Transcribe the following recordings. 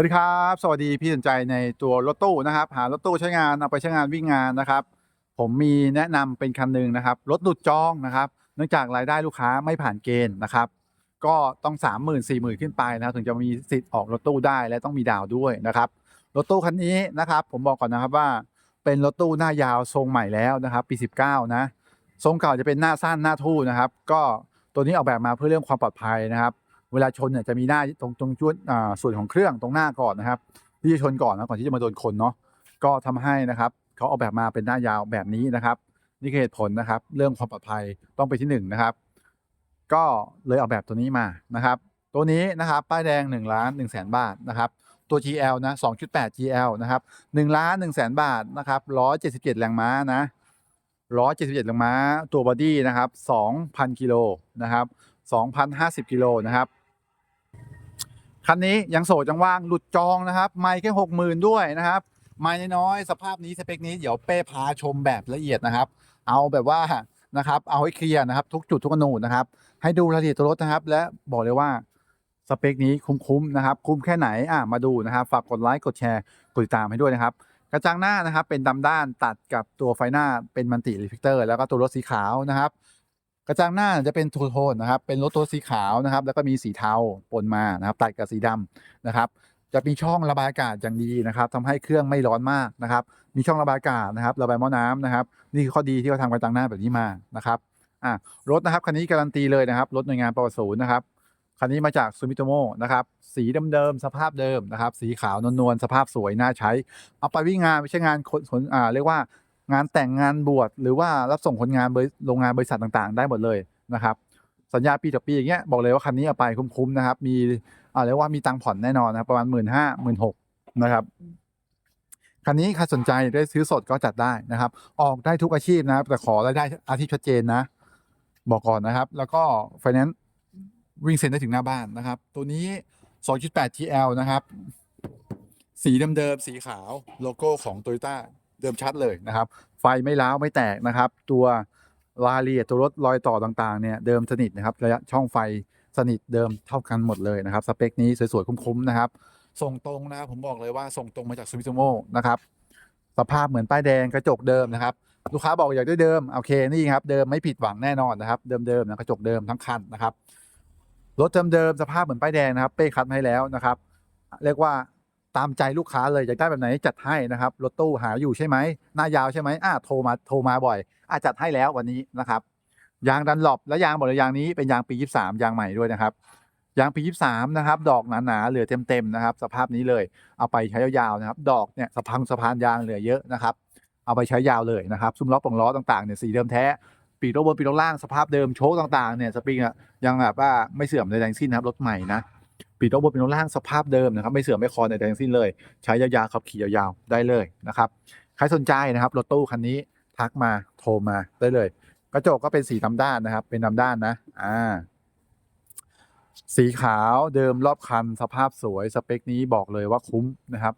วัสดีครับ สวัสดีพี่สนใจในตัวรถตู้นะครับ หารถตู้ใช้งานเอาไปใช้งานวิ่งงานนะครับ ผมมีแนะนำเป็นคันหนึ่งนะครับรถหลุดจองนะครับ เนื่องจากรายได้ลูกค้าไม่ผ่านเกณฑ์นะครับ ก็ต้อง 3 0 0 0 0 4 0 0 0 0ขึ้นไปนะครับถึงจะมีสิทธิ์ออกรถตู้ได้และต้องมีดาวด้วยนะครับรถตู้คันนี้นะครับ ผมบอกก่อนนะครับว่าเป็นรถตู้หน้ายาวทรงใหม่แล้วนะครับ ปี 19 นะทรงเก่าจะเป็นหน้าสั้นหน้าทู่นะครับ ก็ตัวนี้ออกแบบมาเพื่อเรื่องความปลอดภัยนะครับ เวลาชนเนี่ยจะมีหน้าตรงตรงจุดอ่าส่วนของเครื่องตรงหน้าก่อนนะครับ ที่จะชนก่อนนะก่อนที่จะมาโดนคนเนาะก็ทำให้นะครับเขาออกแบบมาเป็นหน้ายาวแบบนี้นะครับ นี่คือเหตุผลนะครับ เรื่องความปลอดภัยต้องไปที่หนึ่งนะครับ ก็เลยออกแบบตัวนี้มานะครับ ตัวนี้นะครับป้ายแดง1ล้าน1แสนบาทนะครับตัว GL นะ 2.8 GL นะครับ1ล้าน1แสนบาทนะครับ177 แรงม้านะ 177 แรงม้า ตัวบอดี้นะครับ 2,000 กิโลนะครับ2,050 กิโลนะครับ คันนี้ยังโสดยังว่างหลุดจองนะครับไม่แค่หกหมื่นด้วยนะครับไม่น้อยๆสภาพนี้สเปคนี้เดี๋ยวเป้พาชมแบบละเอียดนะครับ เอาแบบว่านะครับเอาให้เคลียร์นะครับ ทุกจุดทุกอนูนะครับ ให้ดูรายละเอียดตัวรถนะครับ และบอกเลยว่าสเปคนี้คุ้มๆนะครับ คุ้มแค่ไหนอะมาดูนะครับฝากกดไลค์กดแชร์กดติดตามให้ด้วยนะครับ กระจังหน้านะครับเป็นดำด้านตัดกับตัวไฟหน้าเป็นมันติรีเฟกเตอร์แล้วก็ตัวรถสีขาวนะครับ กระจังหน้าจะเป็นทูโทนนะครับ เป็นรถตัวสีขาวนะครับ แล้วก็มีสีเทาปนมานะครับ ตัดกับสีดำนะครับ จะมีช่องระบายอากาศอย่างดีนะครับทำให้เครื่องไม่ร้อนมากนะครับ มีช่องระบายอากาศนะครับ ระบายหม้อน้ำนะครับ นี่คือข้อดีที่เขาทำกระจังหน้าแบบนี้มานะครับอะรถนะครับคันนี้การันตีเลยนะครับ รถหน่วยงานประวัติศูนย์นะครับคันนี้มาจากซูมิโตโมนะครับ สีเดิมๆสภาพเดิมนะครับ สีขาวนวลๆสภาพสวยน่าใช้ เอาไปวิ่งงานไม่ใช่งานคนคนอ่าเรียกว่า งานแต่งงานบวชหรือว่ารับส่งคนงานโรงงานบริษัทต่างๆ ได้หมดเลยนะครับ สัญญาปีต่อปีอย่างเงี้ยบอกเลยว่าคันนี้เอาไปคุ้มๆนะครับ มีอ่าเรียกว่ามีตังค์ผ่อนแน่นอนนะรประมาณหมื่นห้าหมื่นหกนะครับคันนี้ใครสนใจได้ซื้อสดก็จัดได้นะครับ ออกได้ทุกอาชีพนะครับแต่ขอรายได้อาชีพชัดเจนนะ บอกก่อนนะครับ แล้วก็ไฟแนนซ์วิ่งเซ็นได้ถึงหน้าบ้านนะครับ ตัวนี้ 2.8 TL นะครับ สีเดิมๆสีขาวโลโก้ของ Toyota เดิมชัดเลยนะครับ ไฟไม่ล้าวไม่แตกนะครับ ตัวรายละเอียดตัวรถรอยต่อต่างๆเนี่ยเดิมสนิทนะครับระยะช่องไฟสนิทเดิมเท่ากันหมดเลยนะครับสเปคนี้สวยๆคุ้มๆนะครับส่งตรงนะครับผมบอกเลยว่าส่งตรงมาจากซูมิโตโมนะครับสภาพเหมือนป้ายแดงกระจกเดิมนะครับ ลูกค้าบอกอยากได้เดิมโอเคนี่ครับเดิมไม่ผิดหวังแน่นอนนะครับ เดิมๆนะกระจกเดิมทั้งคันนะครับรถเดิมๆสภาพเหมือนป้ายแดงนะครับ เป้คัดให้แล้วนะครับ เรียกว่า ตามใจลูกค้าเลยอยากได้แบบไหนจัดให้นะครับรถตู้หาอยู่ใช่ไหมหน้ายาวใช่ไหมอ่าโทรมาโทรมาบ่อยอ่าจัดให้แล้ววันนี้นะครับยางดันหลบและยางบอกเลยยางนี้เป็นยางปี 23 ยางใหม่ด้วยนะครับยางปี 23 นะครับ ดอกหนาๆเหลือเต็มๆนะครับ สภาพนี้เลยเอาไปใช้ยาวๆนะครับ ดอกเนี่ยสะพังสะพานยางเหลือเยอะนะครับ เอาไปใช้ยาวเลยนะครับ ซุ้มล้อป่องล้อต่างๆเนี่ยสีเดิมแท้ปีกรถบนปีกรถล่างสภาพเดิมโชคต่างๆเนี่ยสปริงอะยังแบบว่าไม่เสื่อมใดๆทั้งสิ้นนะครับรถใหม่นะ ปีกรถบนปีกรถล่างสภาพเดิมนะครับ ไม่เสื่อมไม่คลอนใดทั้งสิ้นเลย ใช้ยาวๆขับขี่ยาวๆได้เลยนะครับใครสนใจนะครับรถตู้คันนี้ทักมาโทรมาได้เลย กระจกก็เป็นสีดำด้านนะครับ เป็นดำด้านนะอ่าสีขาวเดิมรอบคันสภาพสวยสเปคนี้บอกเลยว่าคุ้มนะครับ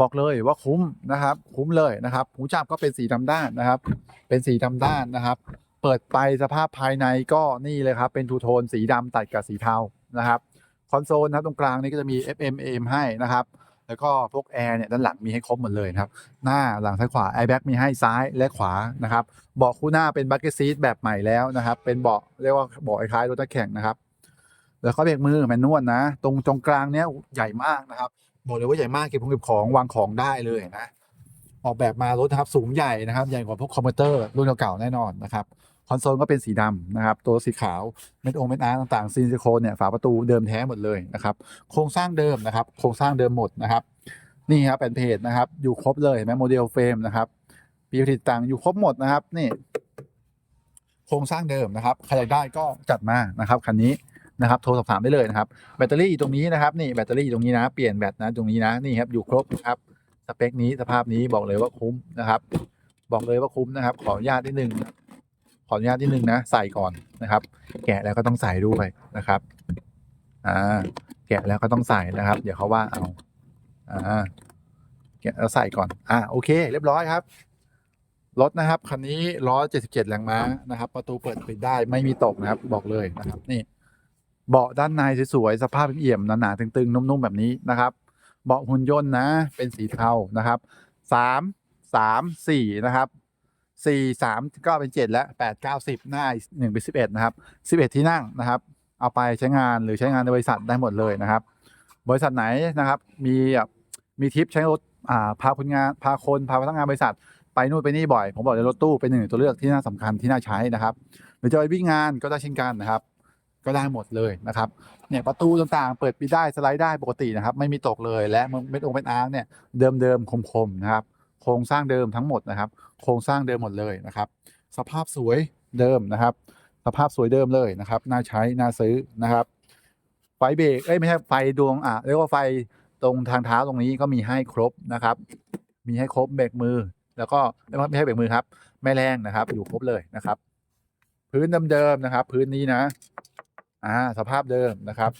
บอกเลยว่าคุ้มนะครับ คุ้มเลยนะครับหูจับก็เป็นสีดำด้านนะครับ เป็นสีดำด้านนะครับ เปิดไปสภาพภายในก็นี่เลยครับ เป็นทูโทนสีดำตัดกับสีเทานะครับ คอนโซลนะครับตรงกลางนี้ก็จะมี FM AM ให้นะครับแล้วก็พวกแอร์เนี่ยด้านหลังมีให้ครบหมดเลยนะครับ หน้าหลังซ้ายขวา airbag มีให้ซ้ายและขวานะครับเบาะคู่หน้าเป็นบั c เก็ตซีทแบบใหม่แล้วนะครับ เป็นเบาะเรียกว่าเบาะคล้ายรถตะแข่งนะครับ แล้วก็เบรกมือแมนนวลนะ ตรงตรงกลางเนี้ยใหญ่มากนะครับบอกเลยว่าใหญ่มากเก็บของเก็บของวางของได้เลยนะ ออกแบบมารถนะครับสูงใหญ่นะครับ ใหญ่กว่าพวกคอมพิวเตอร์รุ่นเก่าๆแน่นอนนะครับ อนโซลก็เป็นสีดำนะครับ ตัวสีขาวเม็ดองเม็ดอาร์ต่างๆซิลิโคนเนี่ยฝาประตูเดิมแท้หมดเลยนะครับ โครงสร้างเดิมนะครับ โครงสร้างเดิมหมดนะครับ นี่ครับเป็นเพจนะครับ อยู่ครบเลยเห็นไหมโมเดลเฟรมนะครับปีผลิตต่างอยู่ครบหมดนะครับนี่ โครงสร้างเดิมนะครับใครอยากได้ก็จัดมานะครับคันนี้นะครับโทรสอบถามได้เลยนะครับ แบตเตอรี่ตรงนี้นะครับ นี่แบตเตอรี่ตรงนี้นะเปลี่ยนแบตนะตรงนี้นะนี่ครับอยู่ครบนะครับสเปคนี้สภาพนี้บอกเลยว่าคุ้มนะครับ บอกเลยว่าคุ้มนะครับ ขออนุญาตนิดนึง ออนุญาตนิดนึงนะใส่ก่อนนะครับ แกะแล้วก็ต้องใส่ด้วยนะครับอ่าแกะแล้วก็ต้องใส่นะครับ เดี๋ยวเขาว่าเอาอ่าแกะแล้วใส่ก่อนอ่าโอเค เรียบร้อยครับรถนะครับคันนี้177แรงม้านะครับ ประตูเปิดปิดได้ไม่มีตกนะครับ บอกเลยนะครับ นี่ เบาะด้านในสวยๆสภาพเอี่ยมหนาๆตึงๆ นุ่มๆแบบนี้นะครับ เบาะหุ่นยนต์นะ เป็นสีเทานะครับสามสามสี่นะครับ สี่สามก็เป็นเจ็ดแล้วแปดเก้าสิบหน้าหนึ่งเป็นสิบเอ็ดนะครับสิบเอ็ดที่นั่งนะครับ เอาไปใช้งานหรือใช้งานในบริษัทได้หมดเลยนะครับ บริษัทไหนนะครับ มีมีทริปใช้รถอ่าพาคนงานพาคนพาพนักงานบริษัทไปนู่นไปนี่บ่อย ผมบอกเลยรถตู้เป็นหนึ่งตัวเลือกที่น่าสำคัญที่น่าใช้นะครับหรือจะไปวิ่งงานก็ได้เช่นกันนะครับ ก็ได้หมดเลยนะครับเนี่ยประตูต่างๆ เปิดปิดได้สไลด์ได้ปกตินะครับ ไม่มีตกเลยและเม็ดองเป็นอาร์เนี่ยเดิมๆคมๆนะครับโครงสร้างเดิมทั้งหมดนะครับ โครงสร้างเดิมหมดเลยนะครับ สภาพสวยเดิมนะครับ สภาพสวยเดิมเลยนะครับ น่าใช้น่าซื้อนะครับ ไฟเบรกเอ้ยไม่ใช่ไฟดวงอะเรียกว่าไฟตรงทางเท้าตรงนี้ก็มีให้ครบนะครับ มีให้ครบเบรกมือ แล้วก็ไม่ใช่เบรกมือครับ แม่แรงนะครับ อยู่ครบเลยนะครับ พื้นเดิมๆนะครับ พื้นนี้นะอ่าสภาพเดิมนะครับ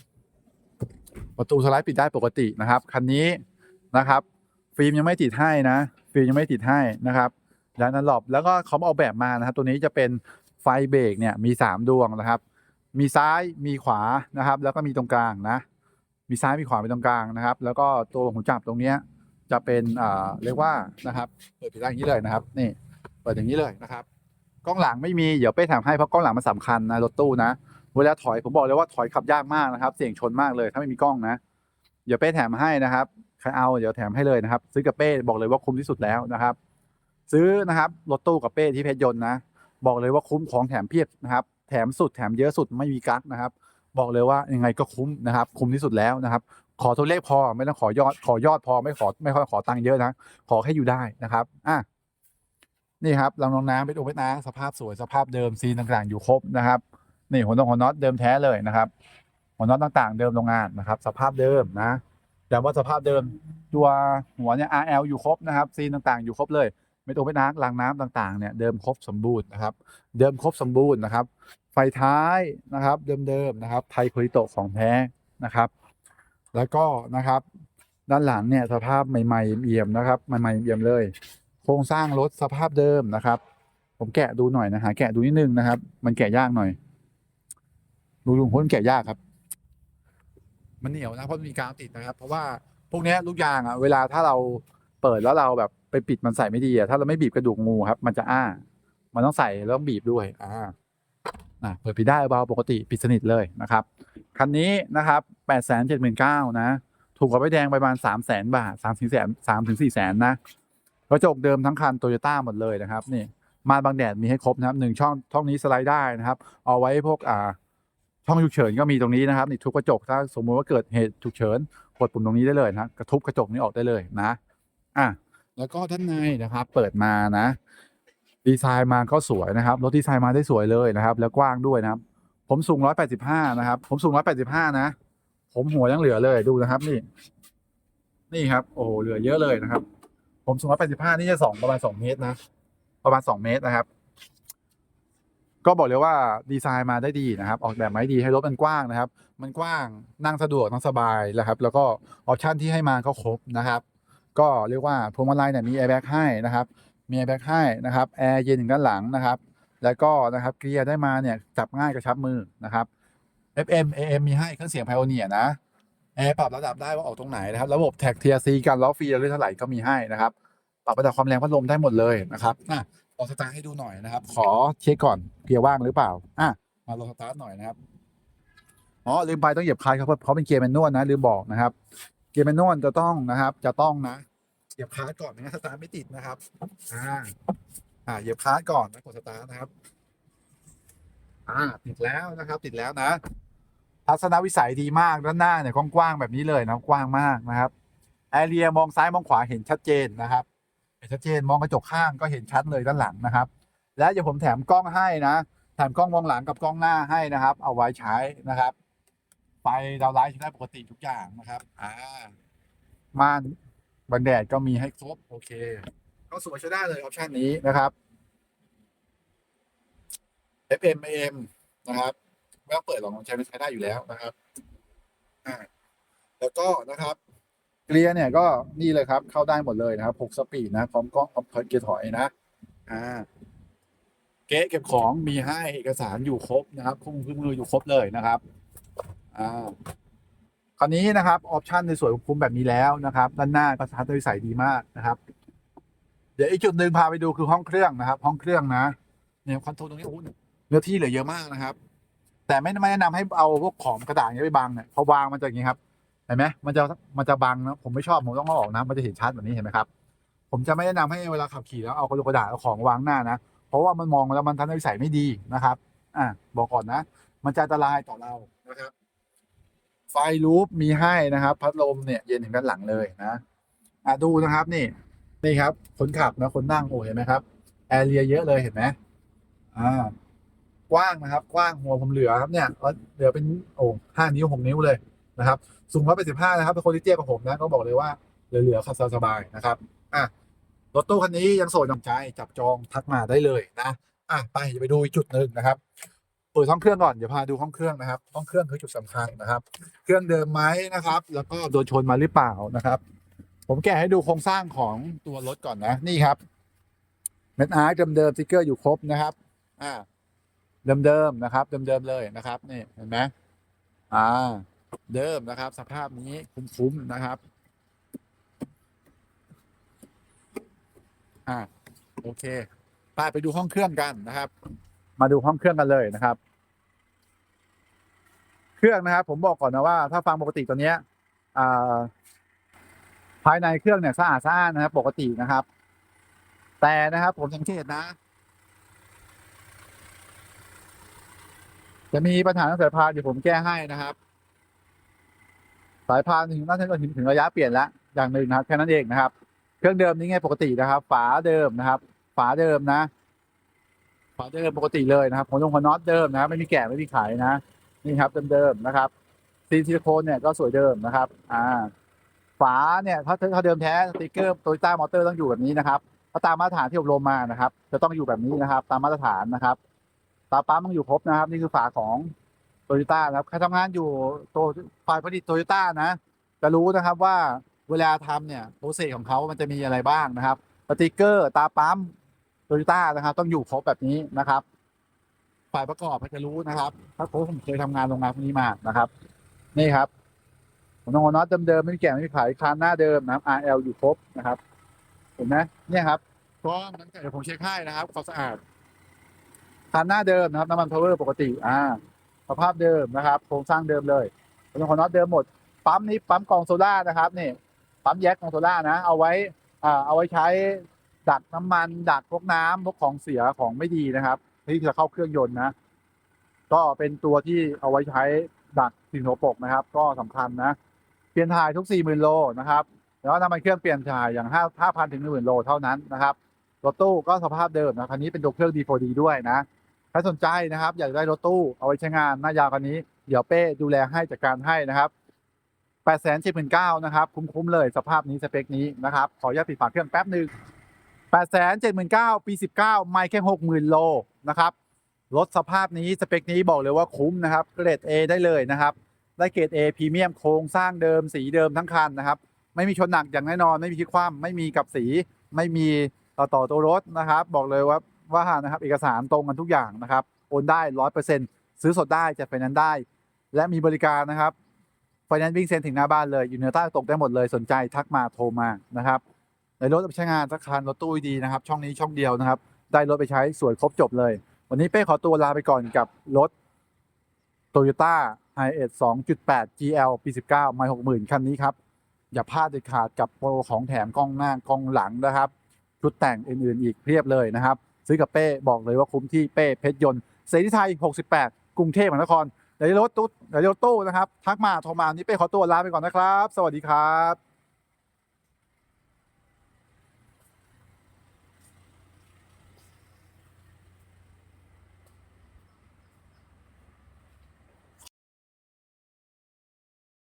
ประตูสไลด์ปิดได้ปกตินะครับคันนี้นะครับ ฟิล์มยังไม่ติดให้นะ ฟิล์มยังไม่ติดให้นะครับ ด้านนั้นหลบแล้วก็เขาเอาแบบมานะครับ ตัวนี้จะเป็นไฟเบรกเนี่ยมีสามดวงนะครับ มีซ้ายมีขวานะครับ แล้วก็มีตรงกลางนะ มีซ้ายมีขวามีตรงกลางนะครับ แล้วก็ตัวหูจับตรงเนี้ยจะเป็นอ่าเรียกว่านะครับเปิดปิดได้อย่างนี้เลยนะครับนี่เปิดอย่างนี้เลยนะครับ กล้องหลังไม่มีเดี๋ยวเป้ถามให้เพราะกล้องหลังมันสำคัญนะรถตู้นะเวลาถอยผมบอกเลยว่าถอยขับยากมากนะครับ เสี่ยงชนมากเลยถ้าไม่มีกล้องนะ เดี๋ยวเป้แถมให้นะครับใครเอาเดี๋ยวแถมให้เลยนะครับ ซื้อกับเป้บอกเลยว่าคุ้มที่สุดแล้วนะครับ ซื้อนะครับรถตู้กับเป้ที่เพชรยนต์นะ บอกเลยว่าคุ้มของแถมเพียบนะครับ แถมสุดแถมเยอะสุดไม่มีกั๊กนะครับ บอกเลยว่ายังไงก็คุ้มนะครับ คุ้มที่สุดแล้วนะครับ ขอตัวเลขพอไม่ต้องขอยอดขอยอดพอไม่ขอไม่ขอขอตังค์เยอะนะ ขอแค่อยู่ได้นะครับอะนี่ครับลำรองน้ำเป็นโอเปนน้ำสภาพสวยสภาพเดิมซีนต่างๆอยู่ครบนะครับนี่หัวน็อตหัวน็อตเดิมแท้เลยนะครับ หัวน็อตต่างๆ เดิมโรงงานนะครับ สภาพเดิมนะแต่ว่าสภาพเดิมตัวหัวเนี่ย RL อยู่ครบนะครับซีนต่างๆ อยู่ครบเลย ไม่ต้องไปนักรางน้ำต่างๆเนี่ยเดิมครบสมบูรณ์นะครับเดิมครบสมบูรณ์นะครับ ไฟท้ายนะครับเดิมๆนะครับไทยโคริโตะของแท้นะครับ แล้วก็นะครับด้านหลังเนี่ยสภาพใหม่ๆเอี่ยมนะครับใหม่ๆเอี่ยมเลย โครงสร้างรถสภาพเดิมนะครับ ผมแกะดูหน่อยนะฮะแกะดูนิดนึงนะครับ มันแกะยากหน่อยดูลุงพ้นแกะยากครับ มันเหนียวนะเพราะมีกาวติดนะครับ เพราะว่าพวกนี้ลูกยางอะ เวลาถ้าเราเปิดแล้วเราแบบ ไปปิดมันใส่ไม่ดีอะถ้าเราไม่บีบกระดูกงูครับ มันจะอ้า มันต้องใส่แล้วต้องบีบด้วยอ่าอะเปิดปิดได้เบาปกติปิดสนิทเลยนะครับคันนี้นะครับแปดแสนเจ็ดหมื่นเก้านะ ถูกกว่าใบแดงไปประมาณสามแสนบาทสามถึงแสนสามถึงสี่แสนนะกระจกเดิมทั้งคันโตโยต้าหมดเลยนะครับนี่มาบังแดดมีให้ครบนะครับหนึ่งช่องช่องนี้สไลด์ได้นะครับ เอาไว้พวกอ่าช่องฉุกเฉินก็มีตรงนี้นะครับนี่ทุบกระจกถ้าสมมุติว่าเกิดเหตุฉุกเฉินกดปุ่มตรงนี้ได้เลยนะกระทุบกระจกนี้ออกได้เลยนะอะ แล้วก็ด้านในนะครับ เปิดมานะ ดีไซน์มาก็สวยนะครับ รถดีไซน์มาได้สวยเลยนะครับ แล้วกว้างด้วยนะครับ ผมสูง 185 นะครับ ผมสูง 185 นะ ผมหัวยังเหลือเลยดูนะครับ นี่ นี่ครับ โอ้โหเหลือเยอะเลยนะครับ ผมสูง 185 นี่จะสองประมาณ 2 เมตรนะ ประมาณ 2 เมตรนะครับ ก็บอกเลยว่าดีไซน์มาได้ดีนะครับ ออกแบบมาดีให้รถมันกว้างนะครับ มันกว้างนั่งสะดวกนั่งสบายนะครับ แล้วก็ออปชั่นที่ให้มาก็ครบนะครับ ก็เรียกว่าพวงมาลัยเนี่ยมีแอร์แบ็กให้นะครับ มีแอร์แบ็กให้นะครับแอร์เย็นถึงด้านหลังนะครับ แล้วก็นะครับเกียร์ได้มาเนี่ยจับง่ายกระชับมือนะครับ FM AM มีให้เครื่องเสียงไพโอเนียนะแอร์ปรับระดับได้ว่าออกตรงไหนนะครับ ระบบแท็ก TRC การล้อกฟรีเรื่อยเท่าไหร่ก็มีให้นะครับ ปรับระดับความแรงพัดลมได้หมดเลยนะครับอะลองสตาร์ทให้ดูหน่อยนะครับ ขอเช็คก่อนเกียร์ว่างหรือเปล่าอะมาลองสตาร์ทหน่อยนะครับอ๋อลืมไปต้องเหยียบคลัตช์ครับเพราะเพราะเป็นเกียร์แมนนวลนะลืมบอกนะครับ เกียร์แมนนวลจะต้องนะครับ จะต้องนะ เหยียบคลัตช์ก่อนไม่งั้นสตาร์ทไม่ติดนะครับ อ่า อ่า เหยียบคลัตช์ก่อนแล้วกดสตาร์ทนะครับ อ่า ติดแล้วนะครับ ติดแล้วนะ ทัศนวิสัยดีมากด้านหน้าเนี่ยกว้างๆแบบนี้เลยนะกว้างมากนะครับแอเรียมองซ้ายมองขวาเห็นชัดเจนนะครับเห็นชัดเจนมองกระจกข้างก็เห็นชัดเลยด้านหลังนะครับ และเดี๋ยวผมแถมกล้องให้นะแถมกล้องมองหลังกับกล้องหน้าให้นะครับ เอาไว้ใช้นะครับไฟดาวไลท์ใช้ได้ปกติทุกอย่างนะครับ อ่าม่าน บังแดดก็มีให้ครบโอเค ก็สวยใช้ได้เลยออปชันนี้นะครับ FM AM นะครับไม่ต้องเปิดหรอกใช้ไม่ใช้ได้อยู่แล้วนะครับอ่าแล้วก็นะครับเกียร์เนี่ยก็นี่เลยครับ เข้าได้หมดเลยนะครับ6สปีดนะพร้อมกล้องพร้อมเกียร์ถอยนะอ่าเก๊เก็บของมีให้เอกสารอยู่ครบนะครับคุ้มมืออยู่ครบเลยนะครับอ่า คคันนี้นะครับออปชันในส่วนคุ้มแบบนี้แล้วนะครับ ด้านหน้าก็ทัศนวิสัยดีมากนะครับ เดี๋ยวอีกจุดหนึ่งพาไปดูคือห้องเครื่องนะครับ ห้องเครื่องนะเนี่ยคอนโทรลตรงนี้โอ้โหเนื้อที่เหลือเยอะมากนะครับ แต่ไม่ไม่แนะนำให้เอาพวกของกระดาษอย่างนี้ไปบังเนี่ยพอวางมันจะอย่างนี้ครับเห็นไหมมันจะมันจะบังนะผมไม่ชอบผมต้องเอาออกนะมันจะเห็นชัดแบบนี้เห็นไหมครับ ผมจะไม่แนะนำให้เวลาขับขี่แล้วเอากระดาษเอาของวางหน้านะเพราะว่ามันมองแล้วมันทัศนวิสัยไม่ดีนะครับ อะบอกก่อนนะ มันจะอันตรายต่อเรานะครับ ไฟลูปมีให้นะครับ พัดลมเนี่ยเย็นถึงด้านหลังเลยนะอะดูนะครับนี่นี่ครับคนขับนะคนนั่งโอ้เห็นไหมครับแอร์เรียเยอะเลยเห็นไหมอ่ากว้างนะครับกว้างหัวผมเหลือครับเนี่ยเหลือเป็นโอ้ห้านิ้วหกนิ้วเลยนะครับ สูงร้อยแปดสิบห้านะครับเป็นคนที่เตี้ยกว่าผมนะก็บอกเลยว่าเหลือๆขับสบายๆนะครับอะรถตู้คันนี้ยังโสดยังใจจับจองทักมาได้เลยนะอะไปอย่าไปดูอีกจุดหนึ่งนะครับ เปิดห้องเครื่องก่อนเดี๋ยวพาดูห้องเครื่องนะครับห้องเครื่องคือจุดสำคัญนะครับ เครื่องเดิมไหมนะครับ แล้วก็โดนชนมาหรือเปล่านะครับ ผมแกะให้ดูโครงสร้างของตัวรถก่อนนะนี่ครับเม็ดอาร์เดิมๆสติ๊กเกอร์อยู่ครบนะครับอ่าเดิมๆนะครับเดิมๆเลยนะครับนี่เห็นไหมอ่า เดิมนะครับ สภาพนี้คุ้มๆนะครับอ่าโอเคไปไปดูห้องเครื่องกันนะครับ มาดูห้องเครื่องกันเลยนะครับ เครื่องนะครับ ผมบอกก่อนนะว่า ถ้าฟังปกติตัวเนี้ยภายในเครื่องเนี่ยสะอาดสะอ้านนะครับ ปกตินะครับ แต่นะครับผมสังเกตนะ จะมีปัญหาทางสายพานเดี๋ยวผมแก้ให้นะครับสายพานถึงน่าจะถึงถึงระยะเปลี่ยนแล้วอย่างหนึ่งนะครับแค่นั้นเองนะครับ เครื่องเดิมนี่ไงปกตินะครับ ฝาเดิมนะครับ ฝาเดิมนะ ฝาเดิมปกติเลยนะครับหัวลงหัวน็อตเดิมนะไม่มีแกะไม่มีขายนะนี่ครับเดิมๆนะครับซีซิลิโคนเนี่ยก็สวยเดิมนะครับ อ่า ฝาเนี่ยถ้าถ้าเดิมแท้สติกเกอร์โตโยต้ามอเตอร์ต้องอยู่แบบนี้นะครับถ้าตามมาตรฐานที่อบรมมานะครับ จะต้องอยู่แบบนี้นะครับ ตามมาตรฐานนะครับตาปั๊มต้องอยู่ครบนะครับ นี่คือฝาของโตโยต้านะครับใครทำงานอยู่โตฝ่ายผลิตโตโยต้านะ จะรู้นะครับว่าเวลาทำเนี่ยโปรเซสของเขามันจะมีอะไรบ้างนะครับสติกเกอร์ ตาปั๊ม โตโยต้านะครับต้องอยู่ครบแบบนี้นะครับ ฝ่ายประกอบก็จะรู้นะครับถ้าผมเคยทำงานโรงงานพวกนี้มานะครับ นี่ครับน้องเอาน็อตเดิมๆไม่มีแกะไม่มีขายคานหน้าเดิมนะครับ RL อยู่ครบนะครับเห็นไหมเนี่ยครับก็นั้นเดี๋ยวผมเช็คให้นะครับความสะอาดคานหน้าเดิมนะครับน้ำมันพาวเวอร์ปกติ อ่าสภาพเดิมนะครับ โครงสร้างเดิมเลยผมต้องน็อตเดิมหมด ปั๊มนี้ปั๊มกองโซล่านะครับนี่ปั๊มแยกกองโซล่านะ เอาไว้อ่าเอาไว้ใช้ ดักน้ำมันดักพวกน้ำพวกของเสียของไม่ดีนะครับที่จะเข้าเครื่องยนต์นะ ก็เป็นตัวที่เอาไว้ใช้ดักสิ่งโสกปรกนะครับ ก็สำคัญนะ เปลี่ยนถ่ายทุก 4 0,000 โลนะครับ แล้วน้ำมันเครื่องเปลี่ยนถ่ายอย่าง5 5,000ถึง10,000 โลเท่านั้นนะครับรถตู้ก็สภาพเดิมนะคันนี้เป็นตัวเครื่อง D4D ด้วยนะ ถ้าสนใจนะครับ อยากได้รถตู้เอาไว้ใช้งานหน้ายาวคันนี้ เดี๋ยวเป้ดูแลให้จัดการให้นะครับ8 7 9 0 0นะครับ คุ้มๆเลยสภาพนี้สเปคนี้นะครับ ขออนุญาตปิดฝาเครื่องแป๊บหนึ่ง 8 7 9 0 0ปี19 ไม่แค่ 60,000 โลนะครับรถสภาพนี้สเปคนี้บอกเลยว่าคุ้มนะครับเกรด A ได้เลยนะครับได้เกรด A พรีเมียมโครงสร้างเดิมสีเดิมทั้งคันนะครับ ไม่มีชนหนักอย่างแน่นอนไม่มีคิดคว่ำไม่มีกับสี ไม่มีต่อต่อตัวรถนะครับ บอกเลยว่าว่านะครับเอกสารตรงกันทุกอย่างนะครับโอนได้ร้อยเปอร์เซ็นซื้อสดได้จัดไฟแนนซ์ได้ และมีบริการนะครับไฟแนนซ์วิ่งเซ็นถึงหน้าบ้านเลยอยู่เหนือใต้ตกได้หมดเลยสนใจทักมาโทรมานะครับ ในรถไปใช้งานสักคันรถตู้ดีนะครับ ช่องนี้ช่องเดียวนะครับ ได้รถไปใช้สวยครบจบเลย วันนี้เป้ขอตัวลาไปก่อนกับรถ Toyota h i เ2.8 GL ปี 19 ไม่60,000 คันนี้ครับ อย่าพลาดเด็ดขาดกับโปรของแถมกล้องหน้ากล้องหลังนะครับ ชุดแต่งอื่นๆ อีกเพียบเลยนะครับ ซื้อกับเป้บอกเลยว่าคุ้มที่เป้เพชรยนต์เสรีไทย 68 กรุงเทพมหานครเดี๋ยวรถตู้เดี๋ยวรถตู้นะครับ ทักมาโทรมาวันนี้เป้ขอตัวลาไปก่อนนะครับ สวัสดีครับ